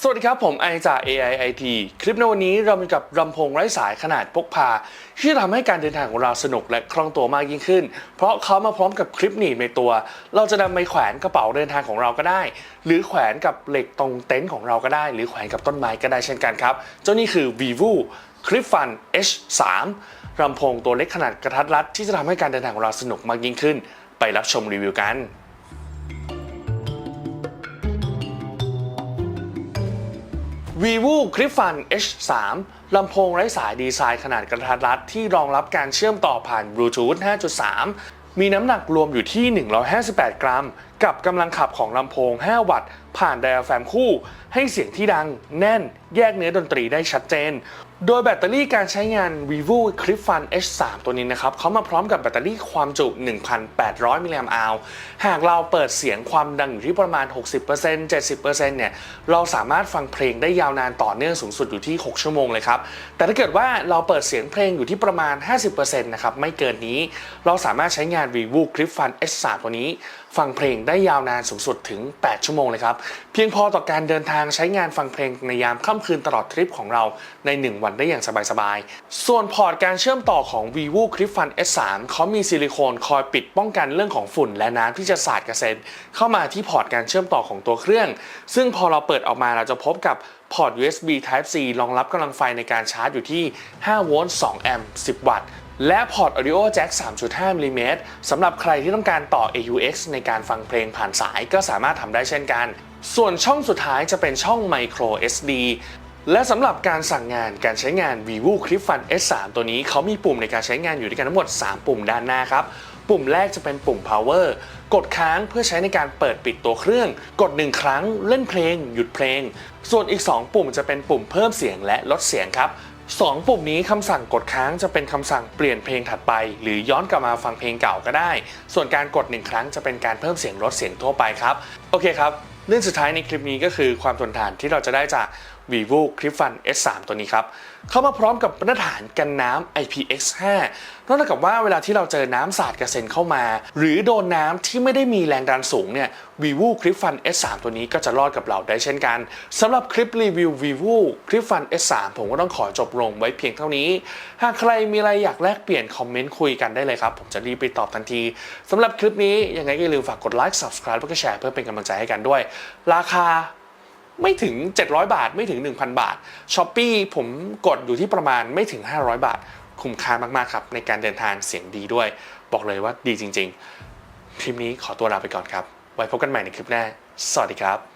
สวัสดีครับ ผมไอจาก AIIT คลิปในวันนี้เรามีกับลำโพงไร้สายขนาดพกพาที่ทำให้การเดินทางของเราสนุกและคล่องตัวมากยิ่งขึ้น เพราะเขามาพร้อมกับคลิปหนีบในตัว เราจะนำไปแขวนกระเป๋าเดินทางของเราก็ได้ หรือแขวนกับเหล็กตรงเต็นท์ของเราก็ได้ หรือแขวนกับต้นไม้ก็ได้เช่นกันครับ เจ้านี่คือ vivo Clip Fun H3 ลำโพงตัวเล็กขนาดกระทัดรัดที่จะทำให้การเดินทางของเราสนุกมากยิ่งขึ้น ไปรับชมรีวิวกัน vivo Clip Fun H3 ลำโพงไร้สายดีไซน์ขนาดกระทัดรัดที่รองรับการเชื่อมต่อผ่าน Bluetooth 5.3 มีน้ำหนักรวมอยู่ที่ 158 กรัม กับกำลังขับของลำโพง 5 วัตต์ ผ่านไดอะแฟมคู่ ให้เสียงที่ดัง แน่น แยกเนื้อดนตรีได้ชัดเจน โดยแบตเตอรี่การใช้งาน vivo Clip Fun H3 ตัวนี้นะครับเขามาพร้อมกับแบตเตอรี่ความจุ 1,800 มิลลิแอมป์อาวหากเราเปิดเสียงความดังอยู่ที่ประมาณ 60% 70%เนี่ยเราสามารถฟังเพลงได้ยาวนานต่อเนื่องสูงสุดอยู่ที่ 6 ชั่วโมงเลยครับ แต่ถ้าเกิดว่าเราเปิดเสียงเพลงอยู่ที่ประมาณ 50%นะครับไม่เกินนี้ เราสามารถใช้งาน vivo Clip Fun H3 ตัวนี้ ฟังเพลงได้ยาวนานสูงสุดถึง 8 ชั่วโมงเลยครับเพียงพอต่อการเดินทางใช้งานฟังเพลงในยามค่ำคืนตลอดทริปของเราใน 1 วันได้อย่างสบายๆ ส่วนพอร์ตการเชื่อมต่อของ vivo Clip Fun S3 เขามีซิลิโคนคอยปิดป้องกันเรื่องของฝุ่น และน้ำที่จะสาดกระเซ็นเข้ามาที่พอร์ตการเชื่อมต่อของตัวเครื่อง ซึ่งพอเราเปิดออกมาเราจะพบกับพอร์ต USB Type C รองรับกำลังไฟในการชาร์จอยู่ที่ 5 โวลต์ 2 แอมป์ 10 วัตต์ และพอร์ต Audio Jack 3.5มิลลิเมตรสำหรับใครที่ต้องการต่อ AUX ในการฟังเพลงผ่านสายก็สามารถทำได้เช่นกัน ส่วนช่องสุดท้ายจะเป็นช่อง Micro SD และสำหรับการสั่งงานการใช้งาน vivo Clip Fun S3 ตัวนี้เขามีปุ่มในการใช้งานอยู่ด้วยกันทั้งหมด 3 ปุ่มด้านหน้าครับ ปุ่มแรกจะเป็นปุ่ม power กดค้างเพื่อใช้ในการเปิดปิดตัวเครื่อง กด 1 ครั้งเล่นเพลง หยุดเพลง ส่วนอีก 2 ปุ่มจะเป็นปุ่มเพิ่มเสียงและลดเสียงครับสองปุ่มนี้คำสั่งกดค้างจะเป็นคำสั่งเปลี่ยนเพลงถัดไป หรือย้อนกลับมาฟังเพลงเก่าก็ได้ ส่วนการกดหนึ่งครั้งจะเป็นการเพิ่มเสียงลดเสียงทั่วไปครับ โอเคครับ เรื่องสุดท้ายในคลิปนี้ก็คือความทนทานที่เราจะได้จาก vivo Clip Fun S3 ตัวนี้ครับเข้ามาพร้อมกับมาตรฐานกันน้ำ IPX5 นอกจากว่าเวลาที่เราเจอน้ำสาดกระเซ็นเข้ามา หรือโดนน้ำที่ไม่ได้มีแรงดันสูงเนี่ย vivo Clip Fun S3 ตัวนี้ก็จะรอดกับเราได้เช่นกันสำหรับคลิปรีวิว vivo Clip Fun S3 ผมก็ต้องขอจบลงไว้เพียงเท่านี้ หากใครมีอะไรอยากแลกเปลี่ยนคอมเมนต์คุยกันได้เลยครับ ผมจะรีบไปตอบทันทีสำหรับคลิปนี้ยังไงก็อย่าลืมฝากกดไลค์ subscribe แล้วก็แชร์เพื่อเป็นกำลังใจให้กันด้วย ราคา ไม่ถึง 700 บาท ไม่ถึง 1,000 บาทช้อป e e ผมกดอยู่ที่ประมาณไม่ถึง 500 บาท คุ้มค่ามากๆครับในการเดินทางเสียงดีด้วย บอกเลยว่าดีจริง ๆ คลิปนี้ขอตัวลาไปก่อนครับ ไว้พบกันใหม่ในคลิปหน้า สวัสดีครับ